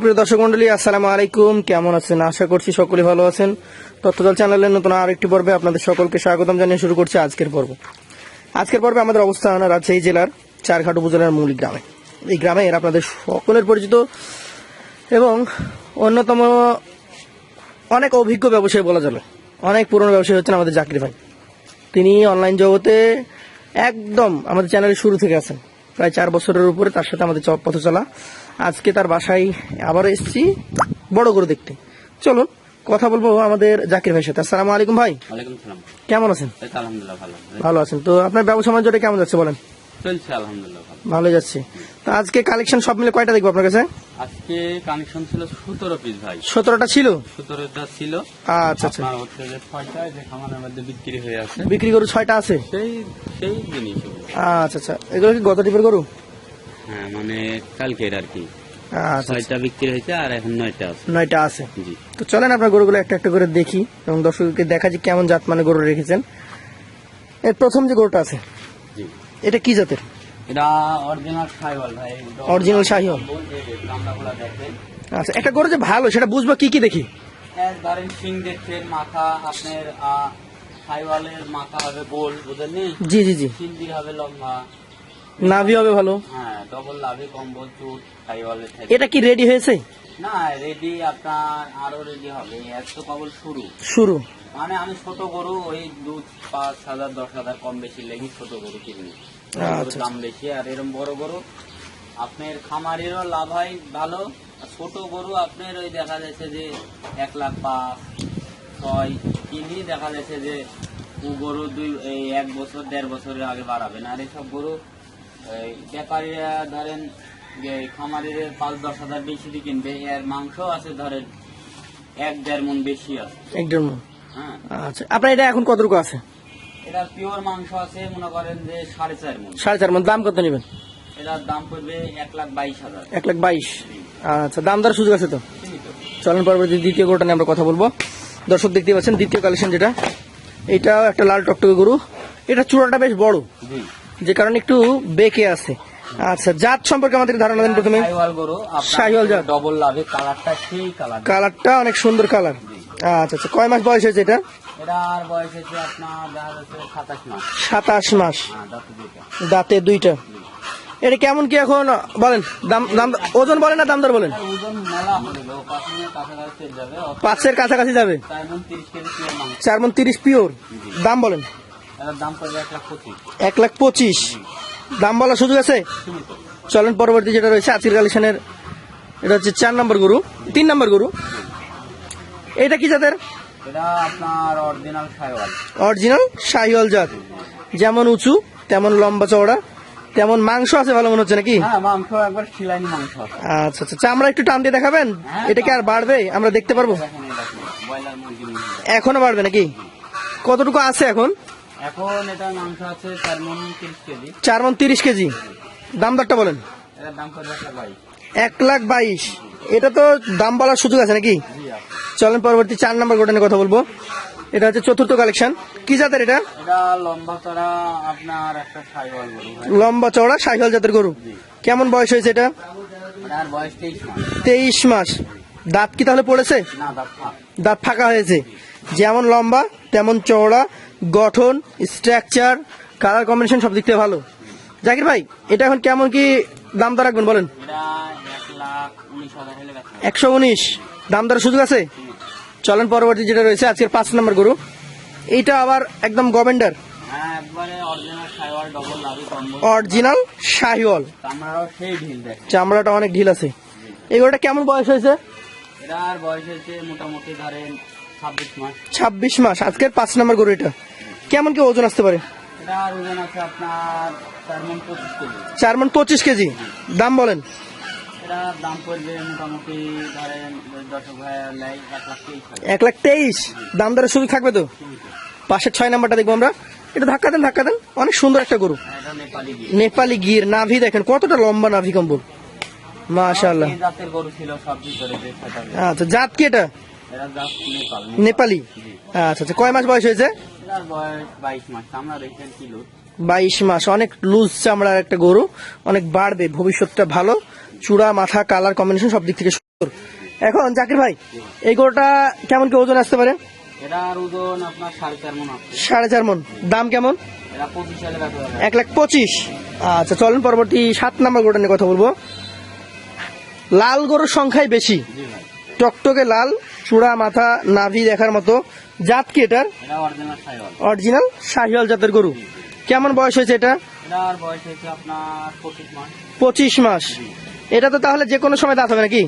প্রিয় দর্শক মন্ডলী, আসসালামু আলাইকুম। কেমন আছেন? আশা করছি সকলে ভালো আছেন। তথ্যদল চ্যানেলের নতুন আরেকটি পর্বে আপনাদের সকলকে স্বাগতম জানিয়ে শুরু করছি আজকের পর্ব। আজকের পর্বে আমাদের অবস্থান রাজশাহী জেলার চারঘাট উপজেলার মৌলিক গ্রামে। এই গ্রামের আপনাদের সকলের পরিচিত এবং অন্যতম অনেক অভিজ্ঞ ব্যবসায়ী বলা যাবে অনেক পুরনো ব্যবসায়ী হচ্ছেন আমাদের জাকির ভাই। তিনি অনলাইন জগতে একদম আমাদের চ্যানেলের শুরু থেকে আছেন। প্রায় চার বছরের উপরে তার সাথে আমাদের পথ চলা আজকে তার বাসায় আবারও এসেছি বড় করে দেখতে। চলুন কথা বলব আমাদের জাকির ভাইয়ের সাথে। আসসালামু আলাইকুম ভাই। কেমন আছেন? ভালো। আছেন। তো আপনার ব্যবসা বাণিজ্যটা কেমন যাচ্ছে বলেন? চলছে আলহামদুলিল্লাহ ভালো। যাচ্ছে। তো আজকে কালেকশন সব মিলে কয়টা দেখব আপনার কাছে? আজকে ছিল সতেরো পিস ভাই। সতেরোটা ছিল? সতেরোটা ছিল। আচ্ছা আচ্ছা। হচ্ছে যে ছয়টা যে খামারের মধ্যে বিক্রি হয়ে আছে। বিক্রি গরু ছয়টা আছে? সেই সেই জিনিস আচ্ছা আচ্ছা। এগুলো কি গত টিপের গরু? হ্যাঁ মানে কালকের আর কি আচ্ছা। ছয়টা বিক্রি হয়েছে আর এখন নয়টা আছে। নয়টা আছে। জি। তো চলেন আপনার গরুগুলো একটা একটা করে দেখি এবং দর্শককে দেখা যে কেমন জাত মানে গরু রেখেছেন। এর প্রথম যে গরুটা আছে জি। এটা কি জাতের? এটা অরিজিনাল সাইওয়াল ভাই Original শাহিওয়াল। আচ্ছা একটা গরু যে ভালো সেটা বুঝব কি কি দেখি? ধরেন সিং দেখছেন মাথা আপনার সাইওয়ালের মাথা হবে গোল বুঝলেন জি জি জি। হবে লম্বা। নাভি হবে ভালো। হ্যাঁ ডবল চুট এটা কি রেডি হয়েছে? না রেডি আপনার আরও রেডি হবে। এক তো কেবল শুরু। শুরু। মানে আমি ছোট গরু ওই দু পাঁচ হাজার দশ হাজার কম বেশি লেগে ছোট গরু কিনি। আচ্ছা। দাম বেশি আর এরকম বড় গরু আপনার খামারেরও লাভ হয় ভালো। আর ছোট গরু আপনার ওই দেখা যাচ্ছে যে এক লাখ পাঁচ ছয় কিনি দেখা যাচ্ছে যে গরু দুই এক বছর দেড় বছরের আগে বাড়াবে না। আর এইসব গরু ব্যাপারীরা ধরেন যে খামারের পাঁচ দশ হাজার বেশি দিয়ে কিনবে এর মাংস আছে ধরেন এক দেড় মন বেশি আছে। একদম হ্যাঁ। আচ্ছা আপনার এটা এখন কতটুকু আছে? এটা পিওর মাংস আছে মনে করেন যে সাড়ে চার মন সাড়ে চার মন দাম কত নেবেন? এটার দাম পড়বে এক লাখ বাইশ হাজার। এক লাখ বাইশ? আচ্ছা দাম দর সুযোগ আছে তো? চলেন পরবর্তী দ্বিতীয় গরুটা নিয়ে আমরা কথা বলব। দর্শক দেখতে পাচ্ছেন দ্বিতীয় কালেকশন যেটা এটাও একটা লাল টকটকে গরু। এটা চূড়াটা বেশ বড়। জি। যে কারণে একটু বেঁকে আছে। আচ্ছা জাত সম্পর্কে আমাদের ধারণা দেন প্রথমে। শাহিওয়াল জাত। ডবল লাভে কালারটা সেই কালার। কালারটা অনেক সুন্দর কালার। আচ্ছা আচ্ছা কয় মাস বয়স হয়েছে এটা? সাতাশ মাস। হ্যাঁ দাঁতে দুইটা। এটা কেমন কি এখন বলেন দাম দাম ওজন বলেন না দাম দর বলেন? পাঁচের কাছাকাছি যাবে। তাই তিরিশ পিওর চার মন তিরিশ পিওর দাম বলেন। দাম পড়বে এক লাখ পঁচিশ। এক লাখ পঁচিশ। দাম বলার সুযোগ আছে? চলেন পরবর্তী যেটা রয়েছে আজকের কালেকশনের এটা হচ্ছে চার নম্বর গরু তিন নম্বর গরু। এটা কি জাতের? অরিজিনাল শাহিওয়াল জাত। যেমন উঁচু তেমন লম্বা চওড়া তেমন মাংস আছে ভালো মনে হচ্ছে নাকি? হ্যাঁ আচ্ছা আচ্ছা। চামড়া একটু টান দিয়ে দেখাবেন? এটা কি আর বাড়বে? আমরা দেখতে পারব। এখনও বাড়বে নাকি? কতটুকু আছে এখন? এখন এটা মাংস আছে চার মন তিরিশ কেজি। চার মন তিরিশ কেজি। দাম দরটা বলেন। এটার দাম পড়বে একটা বাইশ। এক লাখ বাইশ। এটা তো দাম বলার সুযোগ আছে নাকি? চলেন পরবর্তী চার নম্বর গোটা কথা বলব। এটা হচ্ছে চতুর্থ কালেকশন। কি জাতের এটা? এটা লম্বা চড়া আপনার একটা সাইওয়াল গরু লম্বা চওড়া সাইকেল জাতের গরু। কেমন বয়স হয়েছে এটা? বয়স তেইশ মাস। দাঁত কি তাহলে পড়েছে? না দাঁত ফাঁক। দাঁত ফাঁকা হয়েছে। যেমন লম্বা তেমন চওড়া গঠন স্ট্রাকচার কালার কম্বিনেশন সব দিক থেকে ভালো। জাকির ভাই এটা এখন কেমন কি দাম দর রাখবেন বলেন। একশো উনিশ। দাম দরের সুযোগ আছে? চলেন পরবর্তী যেটা রয়েছে আজকের পাঁচ নম্বর গরু। এইটা আবার একদম গভেন্ডার। হ্যাঁ অরিজিনাল অরিজিনাল শাহিওয়াল চামড়াটা অনেক ঢিল আছে। এই গরুটা কেমন বয়স হয়েছে? এটার বয়স হচ্ছে মোটামুটি ধরেন ছাব্বিশ মাস। আজকের পাঁচ নম্বর গরু এটা। কেমন কি ওজন আসতে পারে? এটার ওজন আছে আপনার চার মন পঁচিশ কেজি। দাম বলেন। এক লাখ তেইশ দাম দরের সুযোগ থাকবে তো? পাশের ছয় নাম্বারটা দেখব আমরা। এটা ধাক্কা দেন ধাক্কা দেন। অনেক সুন্দর একটা গরু। নেপালি গির। নাভি দেখেন। কতটা লম্বা নাভি কম্বল। সেটা আচ্ছা জাত কি এটা? নেপাল। আচ্ছা আচ্ছা কয় মাস বয়স হয়েছে? বাইশ মাস অনেক লুজ চামড়ার একটা গরু অনেক বাড়বে ভবিষ্যৎটা ভালো চূড়া মাথা কালার কম্বিনেশন সব দিক থেকে সুন্দর। এখন জাকির ভাই এই গরুটা কেমন কি ওজন আসতে পারে? সাড়ে চার মন দাম কেমন? এক লাখ পঁচিশ। আচ্ছা চলেন পরবর্তী সাত নাম্বার গরুটা নিয়ে কথা বলব। লাল গরুর সংখ্যাই বেশি। টকটকে লাল চূড়া মাথা নাভি দেখার মতো। জাত কি এটার? অরিজিনাল শাহিওয়াল। জাতের গরু। কেমন বয়স হয়েছে এটা? পঁচিশ মাস। এটা তো তাহলে যে কোনো সময় দাঁত হবে নাকি?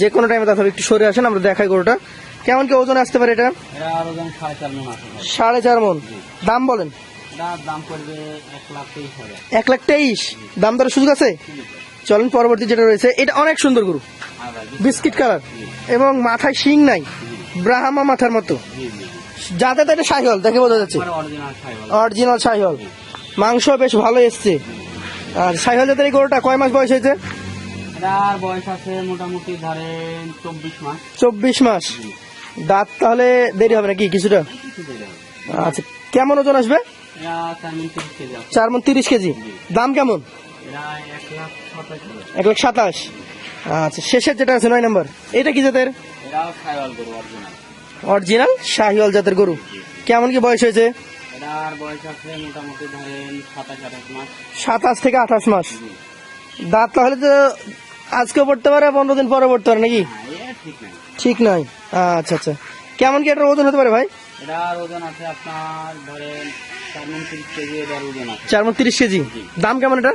যে কোনো টাইমে দাঁত হবে। একটু সরে আসেন আমরা দেখাই গরুটা। কেমন কি ওজন আসতে পারে এটা? সাড়ে চার মন দাম বলেন। এক লাখ তেইশ দাম দরের সুযোগ আছে? চলেন পরবর্তী যেটা রয়েছে এটা অনেক সুন্দর গরু। Biscuit colour. এবং মাথায় শিং নাই। ব্রাহ্মা মাথার মতো। যাতে তো এটা শাহিওয়াল দেখে বোঝা যাচ্ছে। Original original Sahiwal. মাংস বেশ ভালো এসছে। আর শাহিওয়াল জাতের এই গরুটা কয় মাস বয়স হয়েছে? এটার বয়স আছে মোটামুটি ধরেন চব্বিশ মাস। চব্বিশ মাস। দাঁত তাহলে দেরি হবে নাকি কিছুটা। আচ্ছা কেমন ওজন আসবে? চার মন তিরিশ কেজি দাম কেমন? এক লাখ সাতাশ। আচ্ছা শেষের যেটা আছে নয় নম্বর। এটা কি জাতের? অরিজিনাল শাহিওয়াল জাতের গরু। কেমন কি বয়স হয়েছে? সাতাশ থেকে আঠাশ মাস। দাঁত তাহলে তো আজকে পড়তে পারে পনেরো দিন পরে পড়তে পারে নাকি? হ্যাঁ ঠিক নাই। নয় আচ্ছা আচ্ছা। কেমন কি এটার ওজন হতে পারে ভাই? এটার ওজন আছে আপনার ধরেন চার মন তিরিশ কেজি দাম কেমন এটা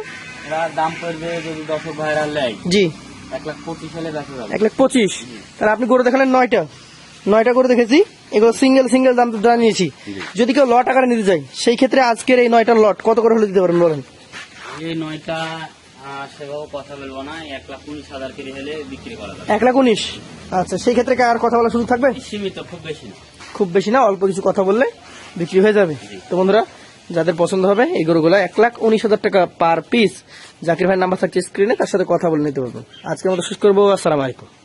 এটার দাম পড়বে যদি দশক ভাইরা লেয় জি। এক লাখ পঁচিশ তাহলে আপনি গরু দেখালেন নয়টা। নয়টা করে দেখেছি এগুলো সিঙ্গেল সিঙ্গেল দাম জানিয়েছি যদি কেউ লট আকারে নিতে চাই সেই ক্ষেত্রে আজকের এই নয়টার লট কত করে হলে দিতে পারেন বলেন? এই নয়টা সেভাবে কথা বলব না এক লাখ উনিশ হাজার কেজি হলে বিক্রি করা যাবে। এক লাখ উনিশ? আচ্ছা সেই ক্ষেত্রে আর কথা বলার সুযোগ থাকবে? সীমিত খুব বেশি খুব বেশি না অল্প কিছু কথা বললে বিক্রি হয়ে যাবে। তো বন্ধুরা যাদের পছন্দ হবে, এই গরুগুলো এক লাখ উনিশ হাজার টাকা পার পিস জাকির ভাইয়ের নাম্বার থাকছে স্ক্রিনে তার সাথে কথা বলে নিতে পারবেন আজকে মতো শেষ করব, আসসালামু আলাইকুম।